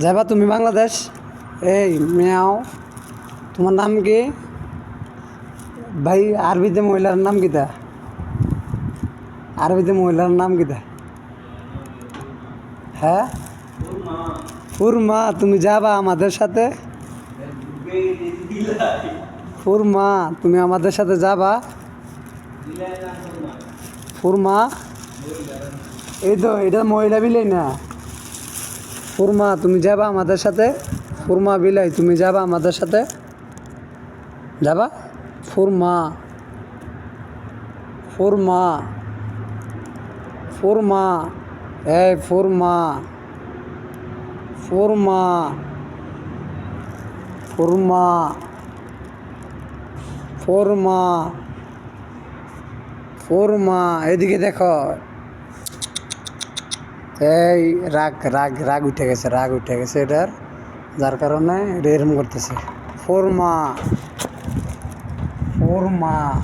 যাবা তুমি বাংলাদেশ? এই, মেয়াও। তোমার নাম কি? ভাই, আরবিতে মহিলার নাম কিতা? আরবিতে মহিলার নাম কিতা? হ্যাঁ? ফুরমা, তুমি যাবা আমাদের সাথে? ফুরমা, তুমি আমাদের সাথে যাবা? ফুরমা? এই তো, এটা মহিলা বিলাই না। ফুরমা, তুমি যাবা আমাদের সাথে? ফুরমা বিলাই, তুমি যাবা আমাদের সাথে? যাবা? ফুরমা। ফুরমা। ফুরমা। এই ফুরমা। ফুরমা। ফুরমা। ফুরমা। ফুরমা। এদিকে দেখো। এই রাগ রাগ রাগ উঠে গেছে, রাগ উঠে গেছে এটার, যার কারণে এটা এরম করতেছে। ফোরমা ফোরমা।